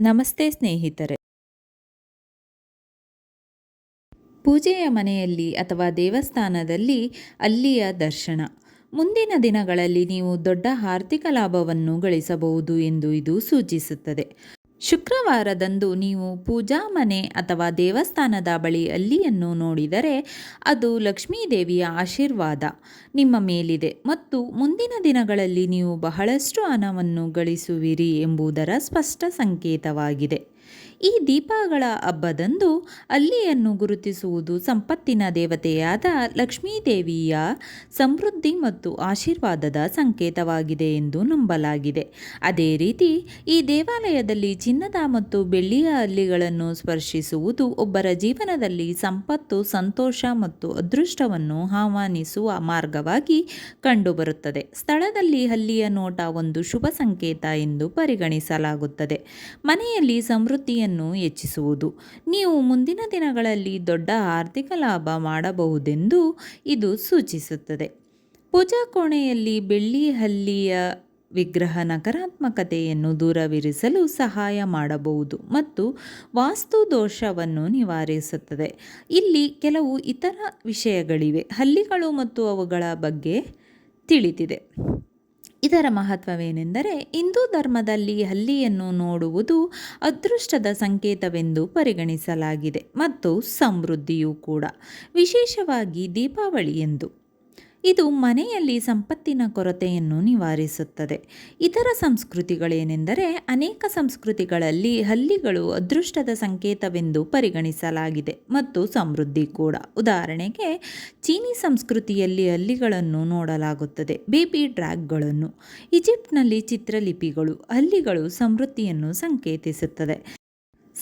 ನಮಸ್ತೆ ಸ್ನೇಹಿತರೆ. ಪೂಜೆಯ ಮನೆಯಲ್ಲಿ ಅಥವಾ ದೇವಸ್ಥಾನದಲ್ಲಿ ಅಲ್ಲಿಯ ದರ್ಶನ. ಮುಂದಿನ ದಿನಗಳಲ್ಲಿ ನೀವು ದೊಡ್ಡ ಆರ್ಥಿಕ ಲಾಭವನ್ನು ಗಳಿಸಬಹುದು ಎಂದು ಇದು ಸೂಚಿಸುತ್ತದೆ. ಶುಕ್ರವಾರದಂದು ನೀವು ಪೂಜಾ ಮನೆ ಅಥವಾ ದೇವಸ್ಥಾನದ ಬಳಿ ಅಲ್ಲಿಯನ್ನು ನೋಡಿದರೆ ಅದು ಲಕ್ಷ್ಮೀದೇವಿಯ ಆಶೀರ್ವಾದ ನಿಮ್ಮ ಮೇಲಿದೆ. ಮತ್ತು ಮುಂದಿನ ದಿನಗಳಲ್ಲಿ ನೀವು ಬಹಳಷ್ಟು ಹಣವನ್ನು ಗಳಿಸುವಿರಿ ಎಂಬುದರ ಸ್ಪಷ್ಟ ಸಂಕೇತವಾಗಿದೆ. ಈ ದೀಪಗಳ ಹಬ್ಬದಂದು ಅಲ್ಲಿಯನ್ನು ಗುರುತಿಸುವುದು ಸಂಪತ್ತಿನ ದೇವತೆಯಾದ ಲಕ್ಷ್ಮೀದೇವಿಯ ಸಮೃದ್ಧಿ ಮತ್ತು ಆಶೀರ್ವಾದದ ಸಂಕೇತವಾಗಿದೆ ಎಂದು ನಂಬಲಾಗಿದೆ. ಅದೇ ರೀತಿ ಈ ದೇವಾಲಯದಲ್ಲಿ ಚಿನ್ನದ ಮತ್ತು ಬೆಳ್ಳಿಯ ಹಲ್ಲಿಗಳನ್ನು ಸ್ಪರ್ಶಿಸುವುದು ಒಬ್ಬರ ಜೀವನದಲ್ಲಿ ಸಂಪತ್ತು, ಸಂತೋಷ ಮತ್ತು ಅದೃಷ್ಟವನ್ನು ಆಹ್ವಾನಿಸುವ ಮಾರ್ಗವಾಗಿ ಕಂಡುಬರುತ್ತದೆ. ಸ್ಥಳದಲ್ಲಿ ಹಲ್ಲಿಯ ನೋಟ ಒಂದು ಶುಭ ಸಂಕೇತ ಎಂದು ಪರಿಗಣಿಸಲಾಗುತ್ತದೆ. ಮನೆಯಲ್ಲಿ ಸಮೃದ್ಧಿಯನ್ನು ಹೆಚ್ಚಿಸುವುದು. ನೀವು ಮುಂದಿನ ದಿನಗಳಲ್ಲಿ ದೊಡ್ಡ ಆರ್ಥಿಕ ಲಾಭ ಮಾಡಬಹುದೆಂದು ಇದು ಸೂಚಿಸುತ್ತದೆ. ಪೂಜಾ ಕೋಣೆಯಲ್ಲಿ ಬೆಳ್ಳಿ ಹಲ್ಲಿಯ ವಿಗ್ರಹ ನಕಾರಾತ್ಮಕತೆಯನ್ನು ದೂರವಿರಿಸಲು ಸಹಾಯ ಮಾಡಬಹುದು ಮತ್ತು ವಾಸ್ತು ದೋಷವನ್ನು ನಿವಾರಿಸುತ್ತದೆ. ಇಲ್ಲಿ ಕೆಲವು ಇತರ ವಿಷಯಗಳಿವೆ. ಹಲ್ಲಿಗಳು ಮತ್ತು ಅವುಗಳ ಬಗ್ಗೆ ತಿಳಿದಿದೆ. ಇದರ ಮಹತ್ವವೇನೆಂದರೆ ಹಿಂದೂ ಧರ್ಮದಲ್ಲಿ ಹಲ್ಲಿಯನ್ನು ನೋಡುವುದು ಅದೃಷ್ಟದ ಸಂಕೇತವೆಂದು ಪರಿಗಣಿಸಲಾಗಿದೆ ಮತ್ತು ಸಮೃದ್ಧಿಯೂ ಕೂಡ, ವಿಶೇಷವಾಗಿ ದೀಪಾವಳಿ ಎಂದು. ಇದು ಮನೆಯಲ್ಲಿ ಸಂಪತ್ತಿನ ಕೊರತೆಯನ್ನು ನಿವಾರಿಸುತ್ತದೆ. ಇತರ ಸಂಸ್ಕೃತಿಗಳೇನೆಂದರೆ ಅನೇಕ ಸಂಸ್ಕೃತಿಗಳಲ್ಲಿ ಹಲ್ಲಿಗಳು ಅದೃಷ್ಟದ ಸಂಕೇತವೆಂದು ಪರಿಗಣಿಸಲಾಗಿದೆ ಮತ್ತು ಸಮೃದ್ಧಿ ಕೂಡ. ಉದಾಹರಣೆಗೆ, ಚೀನಿ ಸಂಸ್ಕೃತಿಯಲ್ಲಿ ಹಲ್ಲಿಗಳನ್ನು ನೋಡಲಾಗುತ್ತದೆ, ಬೇಬಿ ಡ್ರ್ಯಾಗ್ಗಳನ್ನು. ಈಜಿಪ್ಟ್ನಲ್ಲಿ ಚಿತ್ರಲಿಪಿಗಳು, ಹಲ್ಲಿಗಳು ಸಮೃದ್ಧಿಯನ್ನು ಸಂಕೇತಿಸುತ್ತದೆ.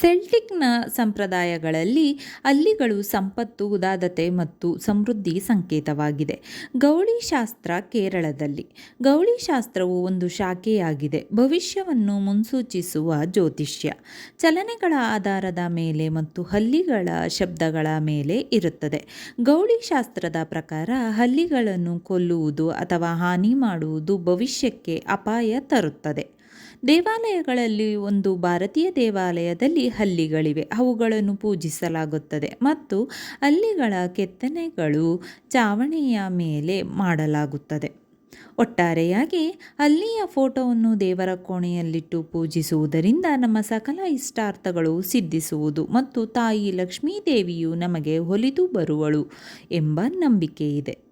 ಸೆಲ್ಟಿಕ್ನ ಸಂಪ್ರದಾಯಗಳಲ್ಲಿ ಅಲ್ಲಿಗಳು ಸಂಪತ್ತು, ಉದಾದತೆ ಮತ್ತು ಸಮೃದ್ಧಿ ಸಂಕೇತವಾಗಿದೆ. ಗೌಳಿ ಶಾಸ್ತ್ರ ಕೇರಳದಲ್ಲಿ. ಗೌಳಿ ಶಾಸ್ತ್ರವು ಒಂದು ಶಾಖೆಯಾಗಿದೆ. ಭವಿಷ್ಯವನ್ನು ಮುನ್ಸೂಚಿಸುವ ಜ್ಯೋತಿಷ್ಯ. ಚಲನೆಗಳ ಆಧಾರದ ಮೇಲೆ ಮತ್ತು ಹಲ್ಲಿಗಳ ಶಬ್ದಗಳ ಮೇಲೆ ಇರುತ್ತದೆ. ಗೌಳಿ ಶಾಸ್ತ್ರದ ಪ್ರಕಾರ ಹಲ್ಲಿಗಳನ್ನು ಕೊಲ್ಲುವುದು ಅಥವಾ ಹಾನಿ ಮಾಡುವುದು ಭವಿಷ್ಯಕ್ಕೆ ಅಪಾಯ ತರುತ್ತದೆ. ದೇವಾಲಯಗಳಲ್ಲಿ ಒಂದು ಭಾರತೀಯ ದೇವಾಲಯದಲ್ಲಿ ಹಲ್ಲಿಗಳಿವೆ. ಅವುಗಳನ್ನು ಪೂಜಿಸಲಾಗುತ್ತದೆ ಮತ್ತು ಹಲ್ಲಿಗಳ ಕೆತ್ತನೆಗಳು ಚಾವಣಿಯ ಮೇಲೆ ಮಾಡಲಾಗುತ್ತದೆ. ಒಟ್ಟಾರೆಯಾಗಿ ಅಲ್ಲಿಯ ಫೋಟೋವನ್ನು ದೇವರ ಕೋಣೆಯಲ್ಲಿಟ್ಟು ಪೂಜಿಸುವುದರಿಂದ ನಮ್ಮ ಸಕಲ ಇಷ್ಟಾರ್ಥಗಳು ಸಿದ್ಧಿಸುವುದು ಮತ್ತು ತಾಯಿ ಲಕ್ಷ್ಮೀದೇವಿಯು ನಮಗೆ ಹೊಲಿದು ಬರುವಳು ಎಂಬ ನಂಬಿಕೆ ಇದೆ